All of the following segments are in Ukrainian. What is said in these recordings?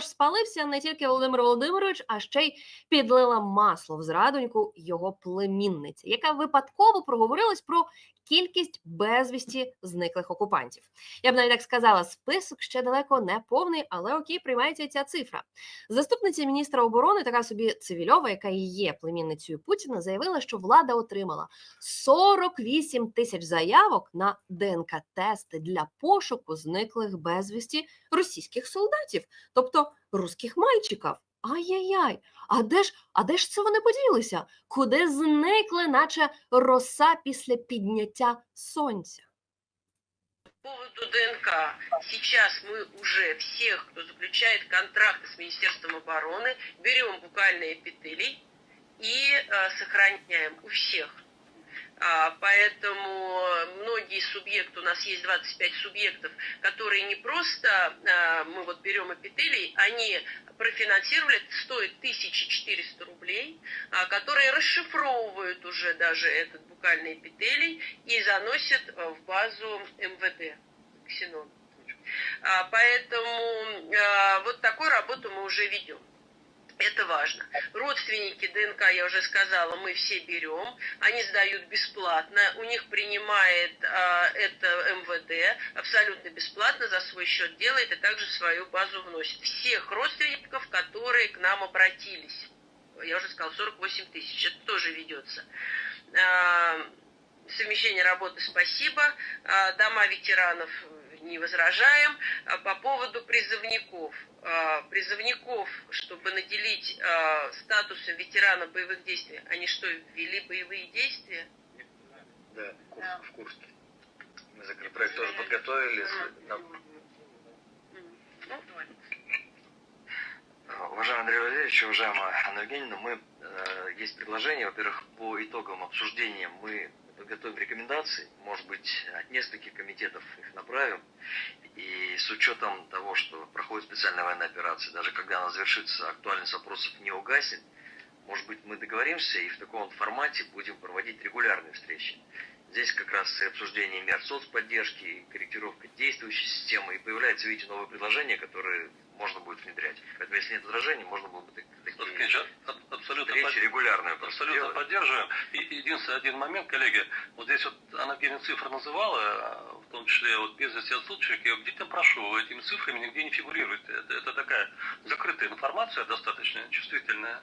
Тож спалився не тільки Володимир Володимирович, а ще й підлила масло в зрадоньку його племінниці, яка випадково проговорилась про кількість безвісті зниклих окупантів. Я б навіть так сказала, список ще далеко не повний, але окей, приймається ця цифра. Заступниця міністра оборони, така собі цивільова, яка і є племінницею Путіна, заявила, що влада отримала 48 тисяч заявок на ДНК-тести для пошуку зниклих безвісті російських солдатів, тобто русських мальчиків. Ай-яй-яй, а де ж, а де ж це вони поділися? Куди зникли, наче роса після підняття сонця? По поводу ДНК. Сейчас мы уже всех, кто заключает контракты с Министерством обороны, берем буквально эпителий и э, сохраняем у всех. А, поэтому многие субъекты, у нас есть 25 субъектов, которые не просто а, мы вот берем эпителий, они профинансировали, это стоит 1400 рублей, а, которые расшифровывают уже даже этот букальный эпителий и заносят в базу МВД. Ксенон. Поэтому вот такую работу мы уже ведем. Это важно. Родственники ДНК, я уже сказала, мы все берем. Они сдают бесплатно. У них принимает а, это МВД абсолютно бесплатно за свой счет делает и также свою базу вносит. Всех родственников, которые к нам обратились. Я уже сказала, 48 тысяч. Это тоже ведется. А, Совмещение работы спасибо. А, Дома ветеранов не возражаем. А По поводу призывников. А, Призывников, чтобы наделить а, статусом ветерана боевых действий, они что, ввели боевые действия? Да, курс, в Курске. Мы законопроект тоже подготовили. Ну, Уважаемый Андрей Валерьевич, уважаемая Анна Евгеньевна, мы, э, есть предложение, во-первых, по итогам обсуждения мы подготовим рекомендации, может быть, от нескольких комитетов их направим, и с учетом того, что проходит специальная военная операция, даже когда она завершится, актуальность вопросов не угаснет, может быть, мы договоримся и в таком формате будем проводить регулярные встречи. Здесь как раз и обсуждение мер соцподдержки, и корректировка действующей системы, и появляются, видите, новые предложения, которые можно будет внедрять. Поэтому, если нет возражений, можно было бы такие аб- абсолютно, встречи под- регулярные абсолютно делать. поддерживаем. И единственный один момент, коллеги, вот здесь вот она Евгения цифры называла, в том числе вот без отсутствующих, я бдительно прошу, этими цифрами нигде не фигурирует. Это, это такая закрытая информация, достаточно чувствительная.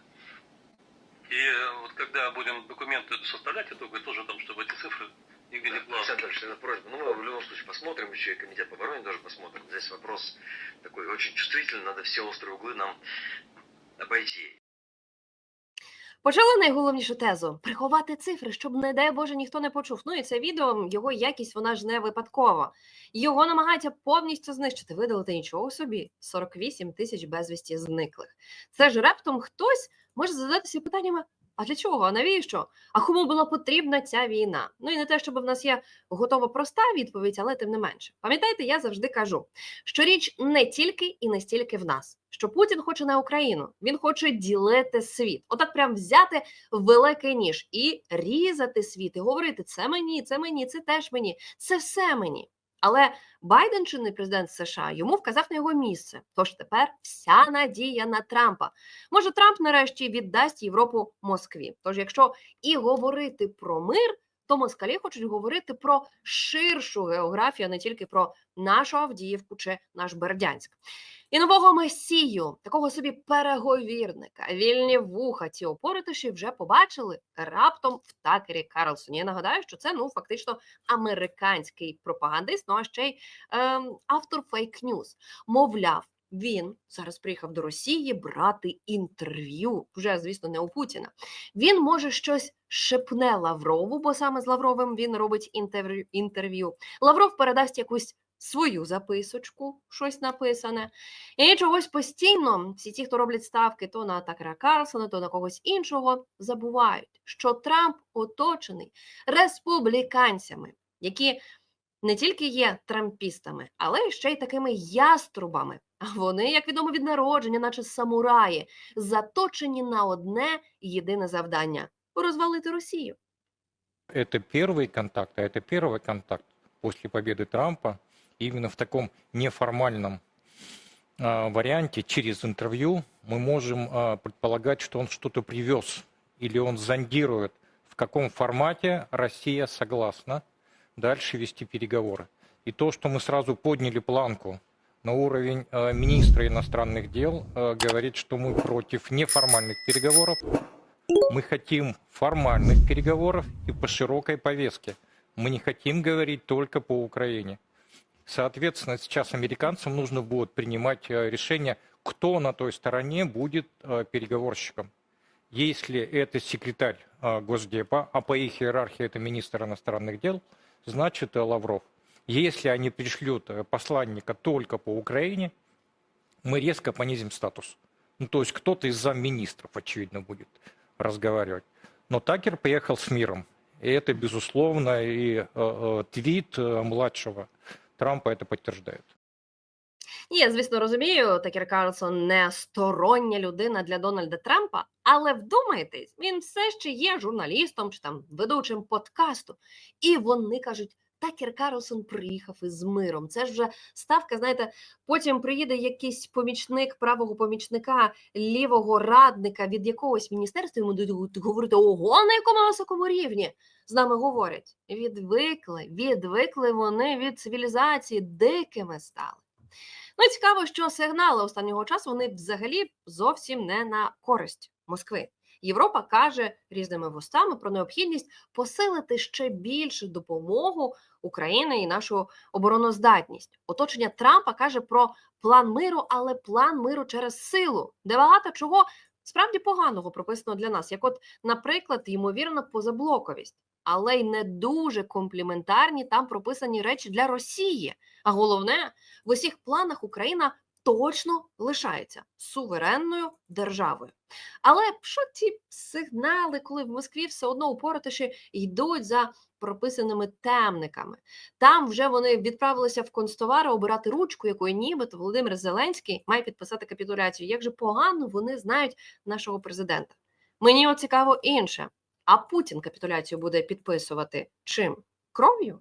И э, вот когда будем документы составлять итоги, тоже там, чтобы эти цифры нигде не Да, плавали. Александр Ильич, это просьба. Ну, мы в любом случае посмотрим, еще и комитет по обороне тоже посмотрим. Здесь вопрос такой очень чувствительный, надо все острые углы нам обойти. Почали найголовнішу тезу приховати цифри, щоб, не дай Боже, ніхто не почув. Ну і це відео, його якість вона ж не випадкова. Його намагаються повністю знищити, видалити нічого собі. 48 тисяч безвісті зниклих. Це ж раптом хтось може задатися питаннями: а для чого? А навіщо? А кому була потрібна ця війна? Ну і не те, щоб в нас є готова проста відповідь, але тим не менше. Пам'ятаєте, я завжди кажу, що річ не тільки і не стільки в нас. Що Путін хоче не Україну, він хоче ділити світ. Отак, прям взяти великий ніж і різати світ, і говорити: це мені, це мені, це теж мені, це все мені. Але Байден, чинний президент США, йому вказав на його місце. Тож тепер вся надія на Трампа. Може, Трамп нарешті віддасть Європу Москві. Тож, якщо і говорити про мир, то москалі хочуть говорити про ширшу географію, а не тільки про нашу Авдіївку чи наш Бердянськ. І нового месію, такого собі переговірника, вільні вуха ці опоритиші вже побачили раптом в Такері Карлсоні. Я нагадаю, що це ну фактично американський пропагандист, ну а ще й ем, автор фейк-ньюз. Мовляв, він зараз приїхав до Росії брати інтерв'ю. Вже звісно, не у Путіна. Він може щось шепне Лаврову, бо саме з Лавровим він робить інтерв'ю. Лавров передасть якусь свою записочку, щось написане. І чогось постійно всі ті, хто роблять ставки то на Такера Карлсона, то на когось іншого, забувають, що Трамп оточений республіканцями, які не тільки є трампістами, але ще й такими яструбами. А вони, як відомо від народження, наче самураї, заточені на одне єдине завдання розвалити Росію. это первый контакт, а это первый контакт после победы Трампа именно в таком неформальном а, варианте через интервью мы можем а, предполагать, что он что-то привез или он зондирует, в каком формате Россия согласна дальше вести переговоры. И то, что мы сразу подняли планку на уровень а, министра иностранных дел, говорит, что мы против неформальных переговоров, мы хотим формальных переговоров и по широкой повестке. Мы не хотим говорить только по Украине. Соответственно, сейчас американцам нужно будет принимать э, решение, кто на той стороне будет э, переговорщиком. Если это секретарь э, Госдепа, а по их иерархии это министр иностранных дел, значит Лавров. Если они пришлют посланника только по Украине, мы резко понизим статус. Ну, то есть кто-то из замминистров, очевидно, будет разговаривать. Но Такер поехал с миром. И это, безусловно, и э, твит э, младшего Трампа это подтверждает. Ні, я, звісно, розумію, Такер Карлсон не стороння людина для Дональда Трампа, але вдумайтесь, він все ще є журналістом чи там ведучим подкасту. І вони кажуть, Такер Карлсон приїхав із миром. Це ж вже ставка, знаєте, потім приїде якийсь помічник правого помічника, лівого радника від якогось міністерства, йому будуть говорити, ого, на якому високому рівні з нами говорять. Відвикли, відвикли вони від цивілізації, дикими стали. Ну цікаво, що сигнали останнього часу вони взагалі зовсім не на користь Москви. Європа каже різними вустами про необхідність посилити ще більше допомогу України і нашу обороноздатність. Оточення Трампа каже про план миру, але план миру через силу, де багато чого справді поганого прописано для нас, як, от, наприклад, ймовірно, позаблоковість, але й не дуже компліментарні там прописані речі для Росії. А головне, в усіх планах Україна точно лишається суверенною державою. Але що ті сигнали, коли в Москві все одно упоротиші йдуть за прописаними темниками? Там вже вони відправилися в констовари обирати ручку, якою нібито Володимир Зеленський має підписати капітуляцію. Як же погано вони знають нашого президента? Мені от цікаво інше. А Путін капітуляцію буде підписувати чим? Кров'ю?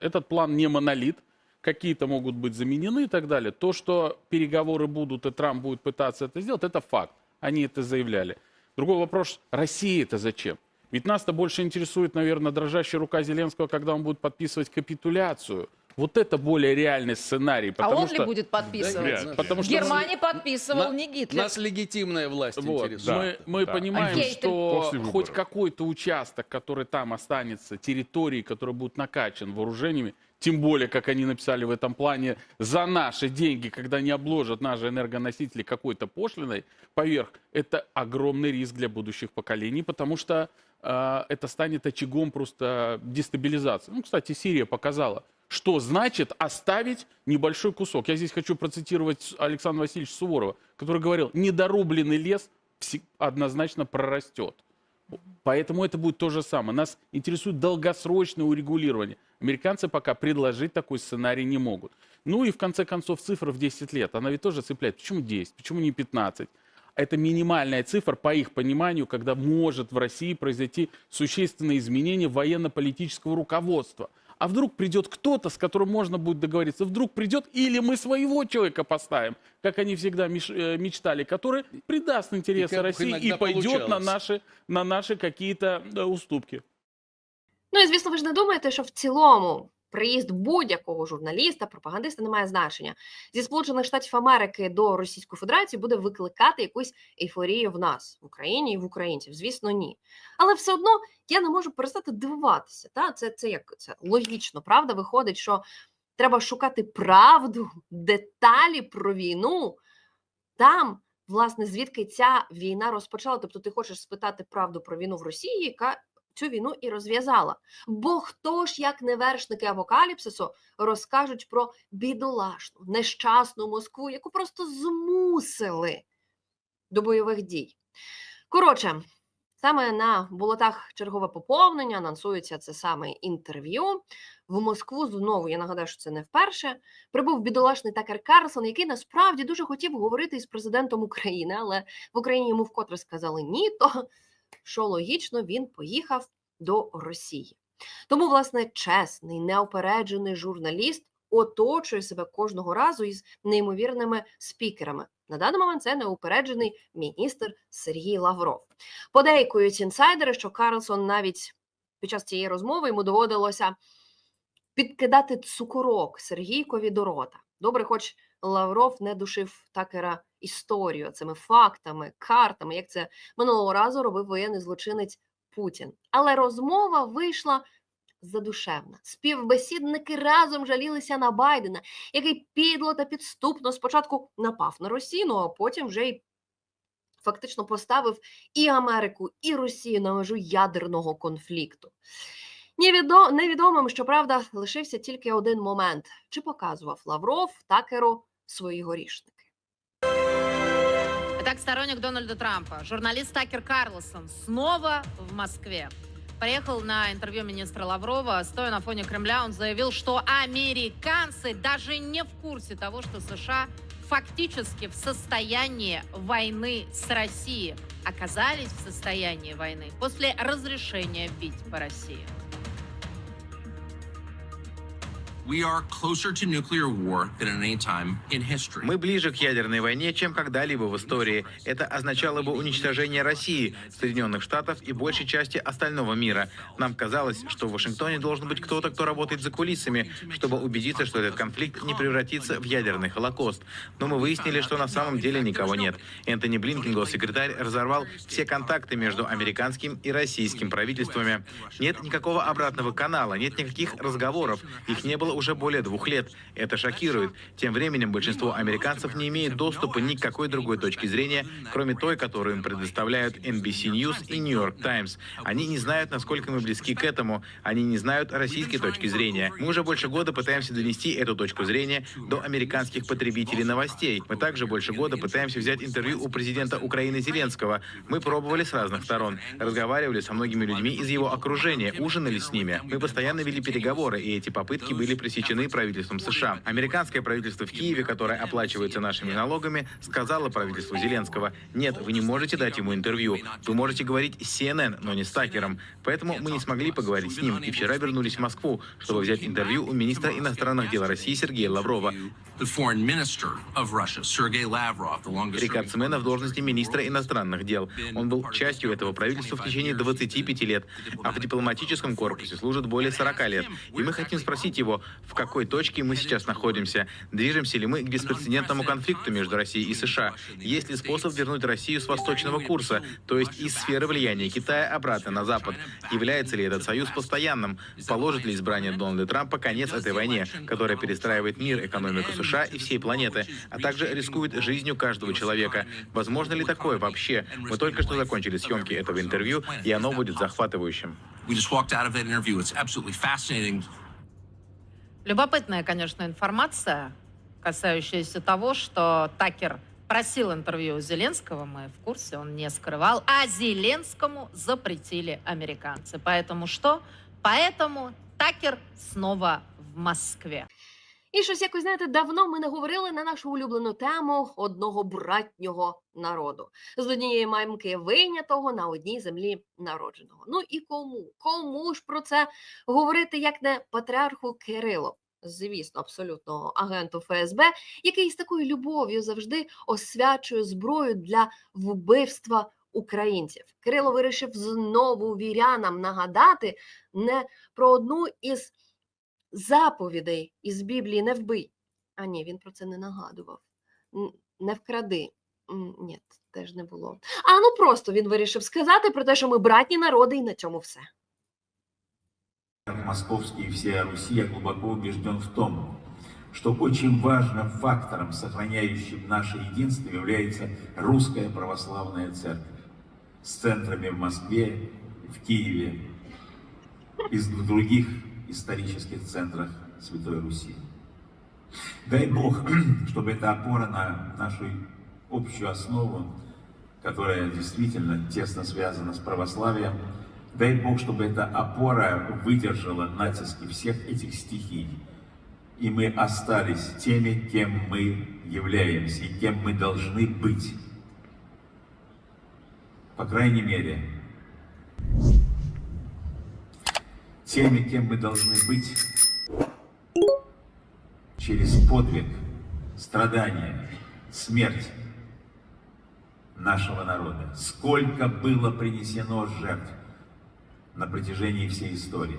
Этот план не монолит, какие-то могут быть заменены и так далее. То, что переговоры будут и Трамп будет пытаться это сделать, это факт. Они это заявляли. Другой вопрос, России это зачем? Ведь нас-то больше интересует, наверное, дрожащая рука Зеленского, когда он будет подписывать капитуляцию. Вот это более реальный сценарий. А он что... ли будет подписывать? Ли, потому В что... Германии подписывал На- не Гитлер. Нас легитимная власть Вот, интересует. мы, мы да. понимаем, Окей, ты- что хоть какой-то участок, который там останется, территории, который будет накачан вооружениями, тем более, как они написали в этом плане, за наши деньги, когда не обложат наши энергоносители какой-то пошлиной поверх, это огромный риск для будущих поколений, потому что э, это станет очагом просто дестабилизации. Ну, кстати, Сирия показала, что значит оставить небольшой кусок. Я здесь хочу процитировать Александра Васильевича Суворова, который говорил, недорубленный лес однозначно прорастет. Поэтому это будет то же самое. Нас интересует долгосрочное урегулирование. Американцы пока предложить такой сценарий не могут. Ну и в конце концов цифра в 10 лет. Она ведь тоже цепляет. Почему 10? Почему не 15? Это минимальная цифра, по их пониманию, когда может в России произойти существенное изменение военно-политического руководства А вдруг придет кто-то, с которым можно будет договориться? Вдруг придет, или мы своего человека поставим, как они всегда меш- э, мечтали, который придаст интересы как России и иногда пойдет на получалось. наши, на наши какие-то э, уступки. Ну і звісно, ви ж не думаєте, що в цілому приїзд будь-якого журналіста, пропагандиста не має значення зі Сполучених Штатів Америки до Російської Федерації буде викликати якусь ейфорію в нас в Україні і в українців. Звісно, ні. Але все одно я не можу перестати дивуватися. Та це, це як це логічно, правда? Виходить, що треба шукати правду, деталі про війну там. Власне, звідки ця війна розпочала? Тобто, ти хочеш спитати правду про війну в Росії, яка цю війну і розв'язала. Бо хто ж, як не вершники апокаліпсису, розкажуть про бідолашну, нещасну Москву, яку просто змусили до бойових дій. Коротше, саме на болотах чергове поповнення анонсується це саме інтерв'ю. В Москву знову я нагадаю, що це не вперше. Прибув бідолашний Такер Карлсон, який насправді дуже хотів говорити із президентом України, але в Україні йому вкотре сказали ні, то що логічно, він поїхав до Росії. Тому, власне, чесний, неопереджений журналіст оточує себе кожного разу із неймовірними спікерами. На даний момент це неупереджений міністр Сергій Лавров. Подейкують інсайдери, що Карлсон навіть під час цієї розмови йому доводилося підкидати цукорок Сергійкові до рота. Добре, хоч Лавров не душив такера історію цими фактами, картами, як це минулого разу робив воєнний злочинець Путін. Але розмова вийшла задушевна. Співбесідники разом жалілися на Байдена, який підло та підступно спочатку напав на Росію, а потім вже й фактично поставив і Америку, і Росію на межу ядерного конфлікту. Невідо- Невідомим, щоправда, лишився тільки один момент: чи показував Лавров Такеру свої горішники. Сторонник Дональда Трампа, журналист Такер Карлсон снова в Москве. Приехал на интервью министра Лаврова. Стоя на фоне Кремля, он заявил, что американцы даже не в курсе того, что США фактически в состоянии войны с Россией. Оказались в состоянии войны после разрешения бить по России. Мы ближе к ядерной войне, чем когда-либо в истории. Это означало бы уничтожение России, Соединенных Штатов и большей части остального мира. Нам казалось, что в Вашингтоне должен быть кто-то, кто работает за кулисами, чтобы убедиться, что этот конфликт не превратится в ядерный холокост. Но мы выяснили, что на самом деле никого нет. Энтони Блинкен, госсекретарь, разорвал все контакты между американским и российским правительствами. Нет никакого обратного канала, нет никаких разговоров. Их не было уже более двух лет. Это шокирует. Тем временем большинство американцев не имеет доступа ни к какой другой точке зрения, кроме той, которую им предоставляют NBC News и New York Times. Они не знают, насколько мы близки к этому. Они не знают российской точки зрения. Мы уже больше года пытаемся донести эту точку зрения до американских потребителей новостей. Мы также больше года пытаемся взять интервью у президента Украины Зеленского. Мы пробовали с разных сторон, разговаривали со многими людьми из его окружения, ужинали с ними. Мы постоянно вели переговоры, и эти попытки были пресечены правительством США. Американское правительство в Киеве, которое оплачивается нашими налогами, сказало правительству Зеленского, нет, вы не можете дать ему интервью. Вы можете говорить с CNN, но не с Такером. Поэтому мы не смогли поговорить с ним, и вчера вернулись в Москву, чтобы взять интервью у министра иностранных дел России Сергея Лаврова. Семена в должности министра иностранных дел. Он был частью этого правительства в течение 25 лет, а в дипломатическом корпусе служит более 40 лет. И мы хотим спросить его, в какой точке мы сейчас находимся, движемся ли мы к беспрецедентному конфликту между Россией и США, есть ли способ вернуть Россию с восточного курса, то есть из сферы влияния Китая обратно на Запад, является ли этот союз постоянным, положит ли избрание Дональда Трампа конец этой войне, которая перестраивает мир, экономику США и всей планеты, а также рискует жизнью каждого человека. Возможно ли такое вообще? Мы только что закончили съемки этого интервью, и оно будет захватывающим. We just walked out of that interview. It's absolutely fascinating. Любопытная, конечно, информация, касающаяся того, что Такер просил интервью у Зеленского, мы в курсе, он не скрывал, а Зеленскому запретили американцы. Поэтому что? Поэтому Такер снова в Москве. І щось якось знаєте, давно ми не говорили на нашу улюблену тему одного братнього народу з однієї мамки вийнятого на одній землі народженого. Ну і кому? Кому ж про це говорити, як не патріарху Кирилу? Звісно, абсолютно агенту ФСБ, який з такою любов'ю завжди освячує зброю для вбивства українців. Кирило вирішив знову вірянам нагадати не про одну із заповідей із Біблії не вбий. А ні, він про це не нагадував. Не вкради. Ні, теж не було. А ну просто він вирішив сказати про те, що ми братні народи, і на цьому все. Как московский и всея Руси, я глубоко убежден в том, что очень важным фактором, сохраняющим наше единство, является русская православная церковь с центрами в Москве, в Киеве и других исторических центрах Святой Руси. Дай Бог, чтобы эта опора на нашу общую основу, которая действительно тесно связана с православием, дай Бог, чтобы эта опора выдержала натиски всех этих стихий, и мы остались теми, кем мы являемся и кем мы должны быть. По крайней мере, теми, кем мы должны быть через подвиг, страдания, смерть нашего народа. Сколько было принесено жертв на протяжении всей истории.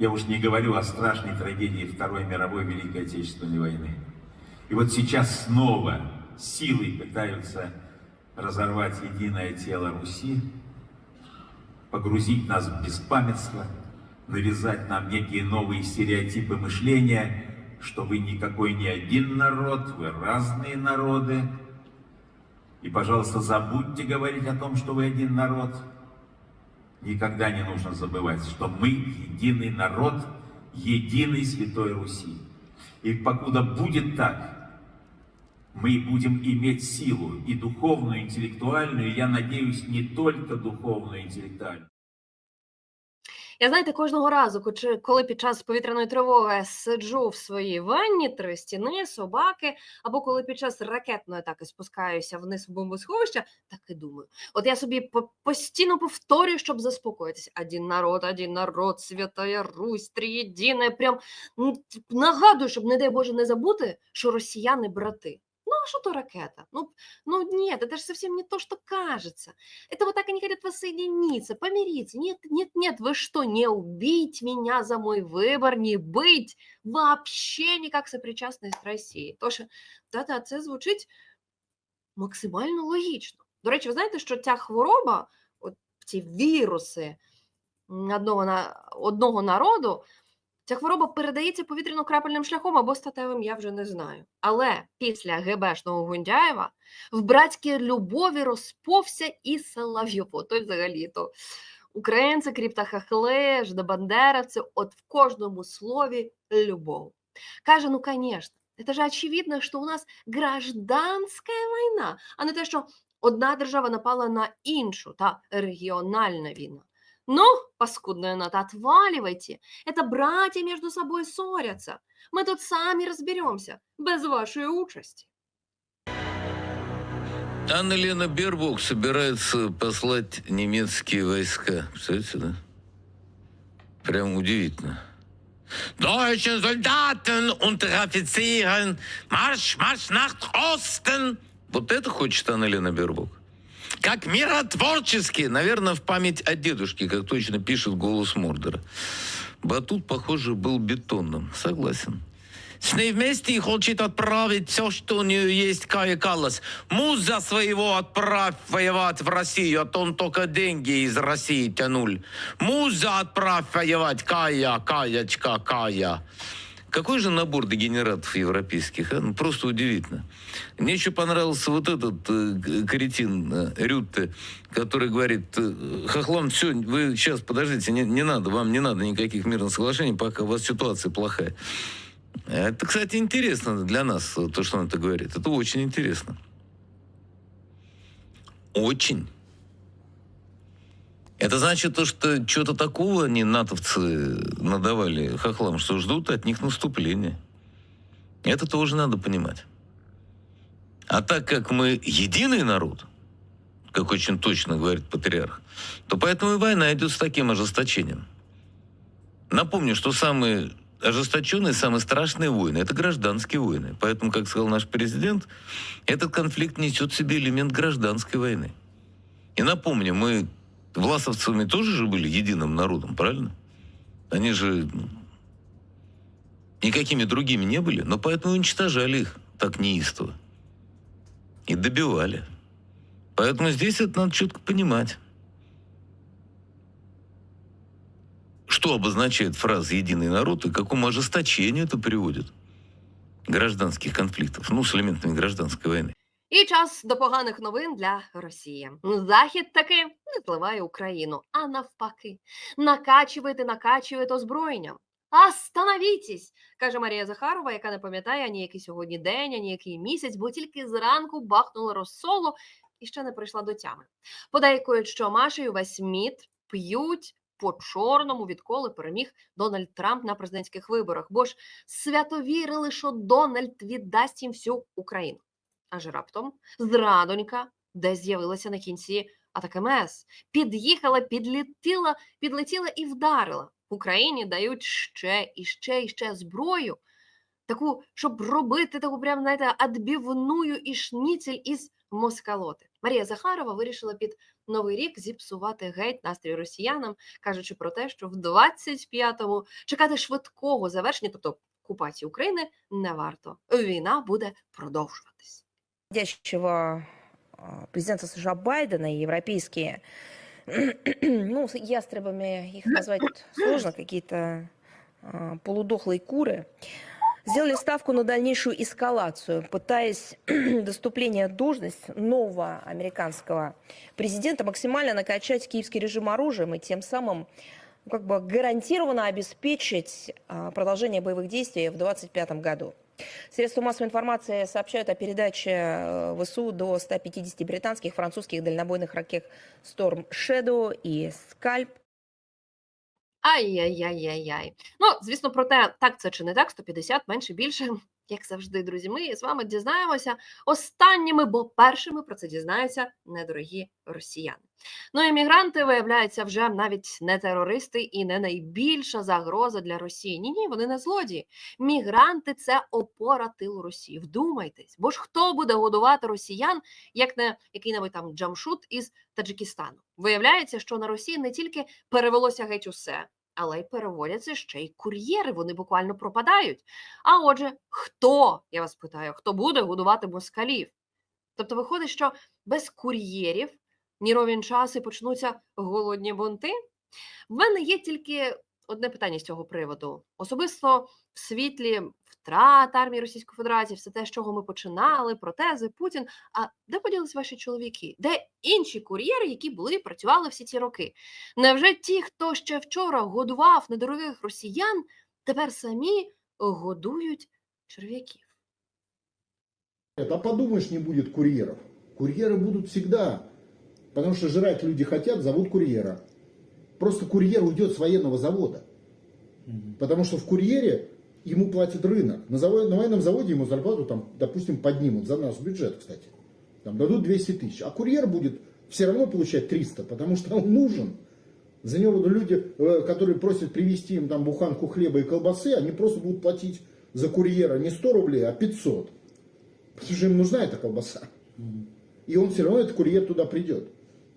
Я уж не говорю о страшной трагедии Второй мировой Великой Отечественной войны. И вот сейчас снова силой пытаются разорвать единое тело Руси, погрузить нас в беспамятство, навязать нам некие новые стереотипы мышления, что вы никакой не один народ, вы разные народы. И, пожалуйста, забудьте говорить о том, что вы один народ. Никогда не нужно забывать, что мы единый народ, единый Святой Руси. И покуда будет так, мы будем иметь силу и духовную, и интеллектуальную, и, я надеюсь, не только духовную, и интеллектуальную. Я знаєте, кожного разу, коли- під час повітряної тривоги сиджу в своїй ванні, три стіни, собаки, або коли під час ракетної атаки спускаюся вниз в бомбосховище, так і думаю. От я собі постійно повторюю, щоб заспокоїтися. Один народ, один народ, Святая Русь, триєдине. Прям нагадую, щоб, не дай Боже, не забути, що росіяни брати Ну, а что то ракета? Ну, ну нет, это же совсем не то, что кажется. Это вот так они хотят воссоединиться, помириться. Нет, нет, нет, вы что, не убить меня за мой выбор, не быть вообще никак сопричастной з Росією. Тож, та-та, це звучить максимально логічно. До речі, ви знаєте, що ця хвороба, от ці віруси м, одного, на, одного народу, Ця хвороба передається повітряно-крапельним шляхом або статевим, я вже не знаю. Але після ГБшного Гундяєва в братській любові розповся і Соловйов. Той взагалі то українці, кріптахахли, ждобандеровці, от в кожному слові любов. Каже, ну, конечно, это же очевидно, що у нас гражданська війна, а не те, що одна держава напала на іншу, та регіональна війна. Ну, паскудная нота, отваливайте. Это братья между собой ссорятся. Мы тут сами разберемся, без вашей участи. Анна-Лена Бербок собирается послать немецкие войска. Представляете, да? Прям удивительно. Deutsche Soldaten und Offizieren, марш, марш nach Osten. Вот это хочет Анна-Лена Бербок. Как миротворчески, наверное, в память о дедушке, как точно пишет голос Мордора. Батут, похоже, был бетонным. Согласен. С ней вместе хочет отправить все, что у нее есть, Кая Каллас. Муза своего отправь воевать в Россию, а то он только деньги из России тянули. Муза отправь воевать, Кая, Каячка, Кая. Какой же набор дегенератов европейских, а? Ну, просто удивительно. Мне еще понравился вот этот э, каретин э, Рютте, который говорит, э, хохлам, все, вы сейчас, подождите, не, не надо, вам не надо никаких мирных соглашений, пока у вас ситуация плохая. Это, кстати, интересно для нас, то, что он это говорит. Это очень интересно. Очень. Это значит то, что что-то такого они, натовцы, надавали хохлам, что ждут от них наступления. Это тоже надо понимать. А так как мы единый народ, как очень точно говорит патриарх, то поэтому и война идет с таким ожесточением. Напомню, что самые ожесточенные, самые страшные войны – это гражданские войны. Поэтому, как сказал наш президент, этот конфликт несет в себе элемент гражданской войны. И напомню, мы власовцами тоже же были единым народом, правильно? Они же никакими другими не были, но поэтому уничтожали их так неистово. И добивали. Поэтому здесь это надо четко понимать. Что обозначает фраза «единый народ» и к какому ожесточению это приводит гражданских конфликтов, ну, с элементами гражданской войны. І час до поганих новин для Росії. Захід таки не зливає Україну, а навпаки, накачуєте, накачуєте озброєнням. Остановітесь, каже Марія Захарова, яка не пам'ятає ані який сьогодні день, ані який місяць, бо тільки зранку бахнула розсолу і ще не прийшла до тями. Подейкують, що Маша і увесь МІД п'ють по чорному, відколи переміг Дональд Трамп на президентських виборах, бо ж свято вірили, що Дональд віддасть їм всю Україну. Аж раптом зрадонька, де з'явилася на кінці АТКМС, під'їхала, підлетіла, підлетіла і вдарила. Україні дають ще і ще і ще зброю. таку, щоб робити таку прям, знаєте, адбівную і шніцель із москалоти. Марія Захарова вирішила під новий рік зіпсувати геть настрій росіянам, кажучи про те, що в 25-му чекати швидкого завершення, тобто окупації України, не варто. Війна буде продовжуватись. Приходящего а, президента США Байдена и европейские, ну, ястребами их назвать сложно, какие-то а, полудохлые куры, сделали ставку на дальнейшую эскалацию, пытаясь до вступления в должность нового американского президента максимально накачать киевский режим оружием и тем самым ну, как бы гарантированно обеспечить а, продолжение боевых действий в 2025 году. Средства массовой информации сообщают о передаче э, ВСУ до 150 британских, французских дальнобойных ракет Storm Shadow и Scalp. Ай-яй-яй-яй-яй. Ну, звісно, про те, так це чи не так, 150, менше, більше. Як завжди, друзі, ми з вами дізнаємося останніми, бо першими про це дізнаються недорогі росіяни. Ну, іммігранти, виявляються, вже навіть не терористи і не найбільша загроза для Росії. Ні, ні, вони не злодії. Мігранти це опора тилу Росії. Вдумайтесь, бо ж хто буде годувати росіян, як не який-небудь там джамшут із Таджикистану? Виявляється, що на Росії не тільки перевелося геть усе, але й переводяться ще й кур'єри. Вони буквально пропадають. А отже, хто я вас питаю, хто буде годувати москалів? Тобто, виходить, що без кур'єрів ні ровен час і почнуться голодні бунти. В мене є тільки одне питання з цього приводу. Особисто в світлі втрат армії Російської Федерації, все те, з чого ми починали, протези, Путін. А де поділись ваші чоловіки? Де інші кур'єри, які були і працювали всі ці роки? Невже ті, хто ще вчора годував недорогих росіян, тепер самі годують черв'яків? А подумаешь, не будет курьеров. Курьеры будут всегда. Потому что жрать люди хотят, зовут курьера. Просто курьер уйдет с военного завода. Потому что в курьере ему платит рынок. На, заводе, на военном заводе ему зарплату, там, допустим, поднимут за наш бюджет, кстати. Там дадут 200 тысяч. А курьер будет все равно получать 300, потому что он нужен. За него люди, э, которые просят привезти им там буханку хлеба и колбасы, они просто будут платить за курьера не 100 рублей, а 500. Потому что им нужна эта колбаса. И он все равно, этот курьер туда придет.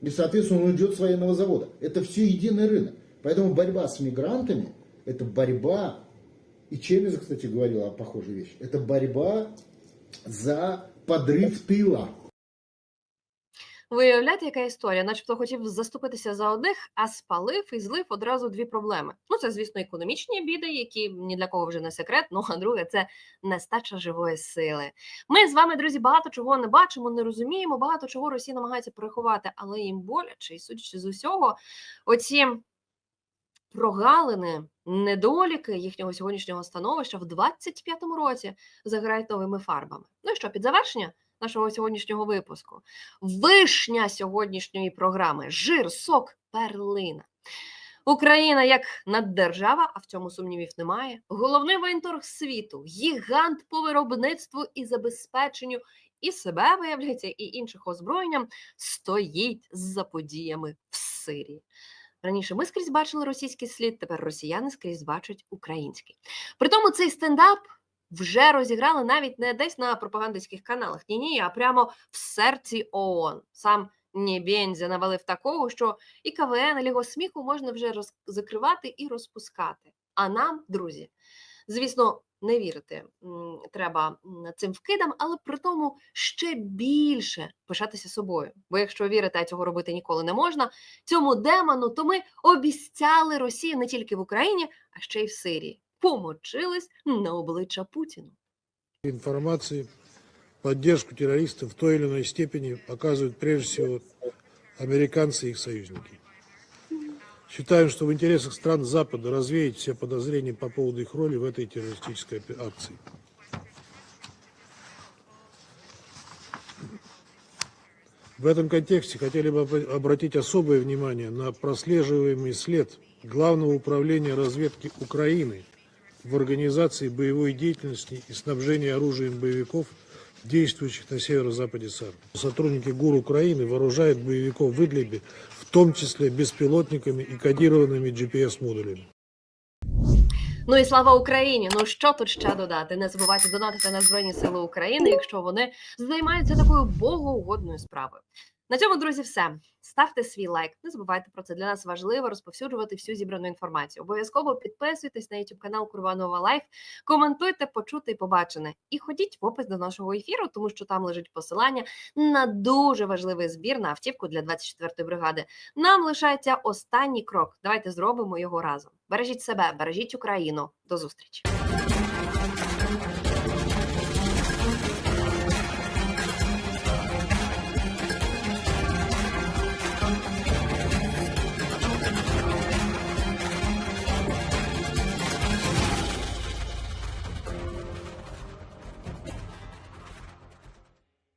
И, соответственно, он уйдет с военного завода. Это все единый рынок. Поэтому борьба с мигрантами, это борьба, и Чемиза, кстати, говорила о похожей вещи, это борьба за подрыв тыла. Виявляєте, яка історія? Начебто хотів заступитися за одних, а спалив і злив одразу дві проблеми. Ну, це, звісно, економічні біди, які ні для кого вже не секрет. Ну, а друге, це нестача живої сили. Ми з вами, друзі, багато чого не бачимо, не розуміємо, багато чого Росія намагається приховати, але їм боляче, і судячи з усього, оці прогалини, недоліки їхнього сьогоднішнього становища в 25-му році заграють новими фарбами. Ну і що, під завершення нашого сьогоднішнього випуску. Вишня сьогоднішньої програми жир, сок, перлина. Україна як наддержава, а в цьому сумнівів немає. Головний воєнторг світу, гігант по виробництву і забезпеченню і себе виявляється, і інших озброєнням стоїть за подіями в Сирії. Раніше ми скрізь бачили російський слід, тепер росіяни скрізь бачать український. Притому цей стендап вже розіграли навіть не десь на пропагандистських каналах. Ні, ні, а прямо в серці ООН. Сам Нєбєнзя навалив такого, що і КВН, і Ліго сміху можна вже роз... закривати і розпускати. А нам, друзі, звісно, не вірити треба цим вкидам, але при тому ще більше пишатися собою. Бо якщо вірити, а цього робити ніколи не можна, цьому демону, то ми обіцяли Росію не тільки в Україні, а ще й в Сирії. Помочились на обличчя Путіну. информации поддержку террористов в той или иной степени оказывают прежде всего американцы и их союзники. Считаем, что в интересах стран Запада развеять все подозрения по поводу их роли в этой террористической акции. В этом контексте хотели бы обра- обратить особое внимание на прослеживаемый след Главного управления разведки Украины в организации боевой деятельности и снабжении оружием боевиков, действующих на северо-западе САР. Сотрудники ГУР Украины вооружают боевиков в Идлибе, в том числе беспилотниками и кодированными GPS-модулями. Ну і слава Україні! Ну що тут ще додати? Не забувайте донатити на Збройні Сили України, якщо вони займаються такою богоугодною справою. На цьому, друзі, все. Ставте свій лайк. Не забувайте про це. Для нас важливо розповсюджувати всю зібрану інформацію. Обов'язково підписуйтесь на YouTube канал Курбанова Лайф, коментуйте, почути і побачене. І ходіть в опис до нашого ефіру, тому що там лежить посилання на дуже важливий збір на автівку для 24-ї бригади. Нам лишається останній крок. Давайте зробимо його разом. Бережіть себе, бережіть Україну. До зустрічі.